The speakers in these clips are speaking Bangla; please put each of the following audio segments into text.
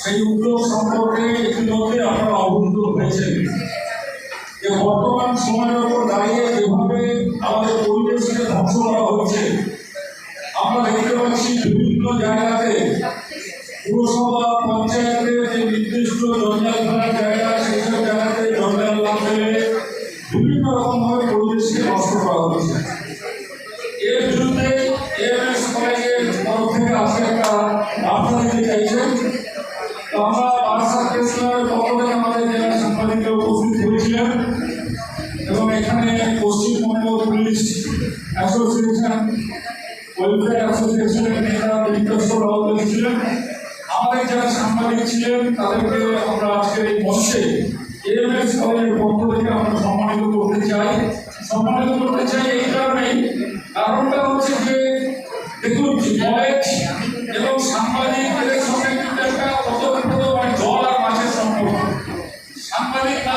সেই উদ্যোগ সম্পর্কে ইতিমধ্যে আপনারা অবহিত হয়েছেন যে বর্তমান সময়েও রকমভাবে পরিবেশকে নষ্ট করা হয়েছে এর বিরুদ্ধে এর কলেজের তরফ থেকে আজকে একটা বার্তা দিতে চাইছে। আমরা বার্সা কেসলার পক্ষ থেকে আমাদের জেলা সম্পাদিকা উপস্থিত হয়েছিলেন এবং এখানে পশ্চিমবঙ্গ পুলিশ অ্যাসোসিয়েশন, ওয়েলফেয়ার অ্যাসোসিয়েশনের নেতা বিক্রেশ্বর রাউত ছিলেন আমাদের যারা সাংবাদিক ছিলেন, তাদেরকে আমরা আজকের এই মঞ্চে এএমএস কলেজের পক্ষ থেকে আমরা সম্মানিত করতে চাই। সম্মানিত করতে চাই এই কারণেই। কারণটা হচ্ছে যে, দেখুন, বয়স এবং সাংবাদিকদের সঙ্গে কিন্তু একটা কত জল আর মাছের সম্পর্ক। সাংবাদিক না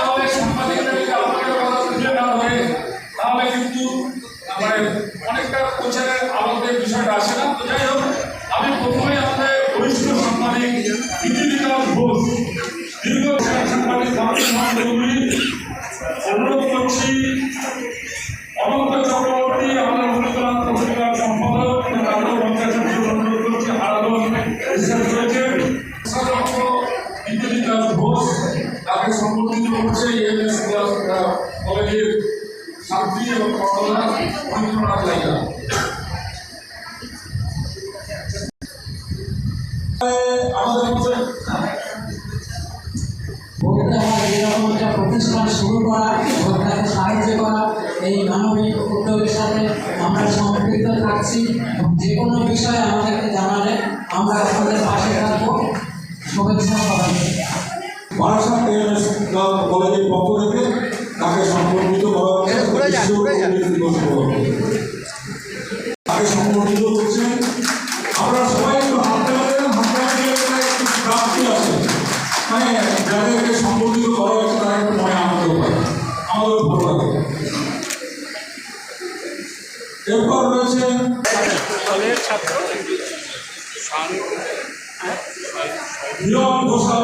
অনুরোধ করছি অনন্ত চক্রবর্তী, আমাদের সম্পাদক তাদের পঞ্চায়েত তাকে সম্পর্কিত করছে কলেজের ছাত্রী এবং কর্মরা আমাদের প্রতিষ্ঠা মানবিক উদ্যোগের সাথে আমরা সম্পৃক্ত থাকছি। যে কোনো বিষয়ে আমাদেরকে জানালে আমরা আপনাদের পাশে থাকব। শুভেচ্ছা পাবেন বারাসা কলেজের পক্ষ থেকে তাকে সম্পর্কিত করা হচ্ছে। ছাত্র। নন ঘোষাল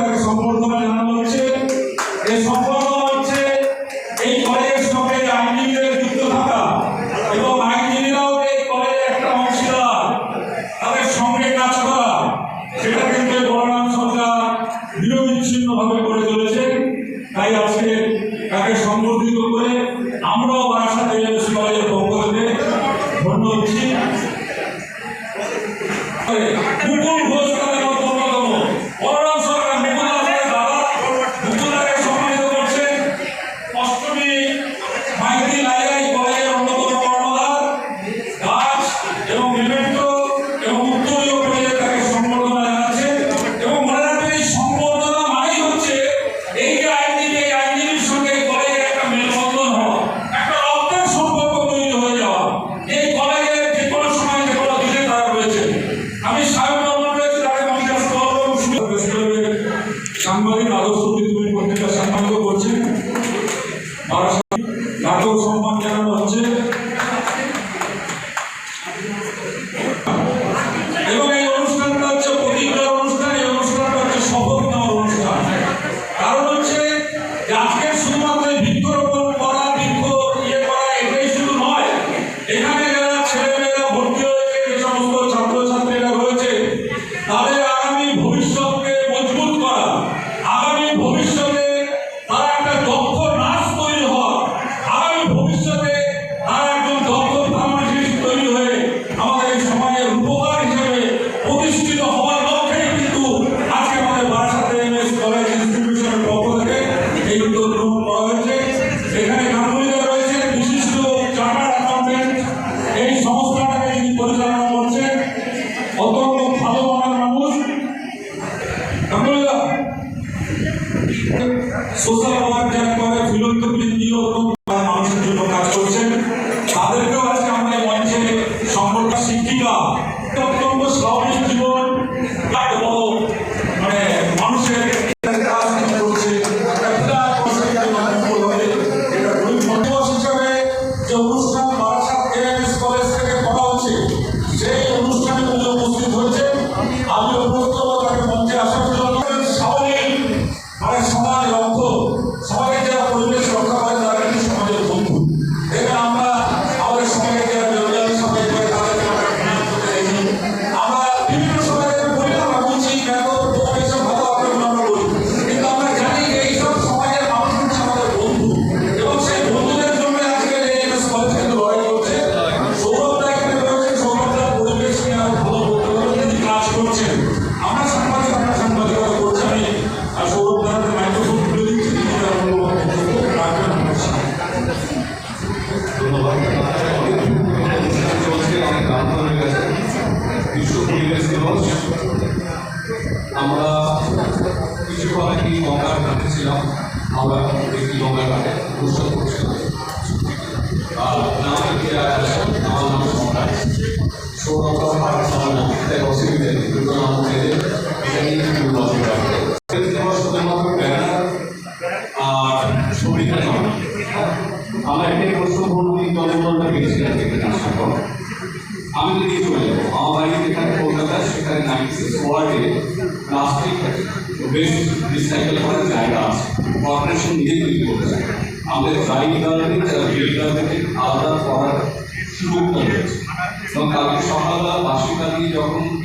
ফুটুল Sosyal olarak 아니요. আমরা কিছুক্ষণ আগে গঙ্গার ঘাটে ছিলাম, আমরা একটি গঙ্গার ঘাটে অনুষ্ঠান করছিলাম। আর নাম আমার নাম সৌরভ। আমার নাম। সেখানে নাইনটি ওয়ার্ডে প্লাস্টিক ওয়েস্ট রিসাইকেল করার জায়গা আছে। কর্পোরেশন নিজে তৈরি করছে আমাদের গাড়িদারদের যারা বিল্ডারদেরকে আলাদা করার সুযোগ করে এবং কালকে সকালবেলা বাসিকা দিয়ে যখন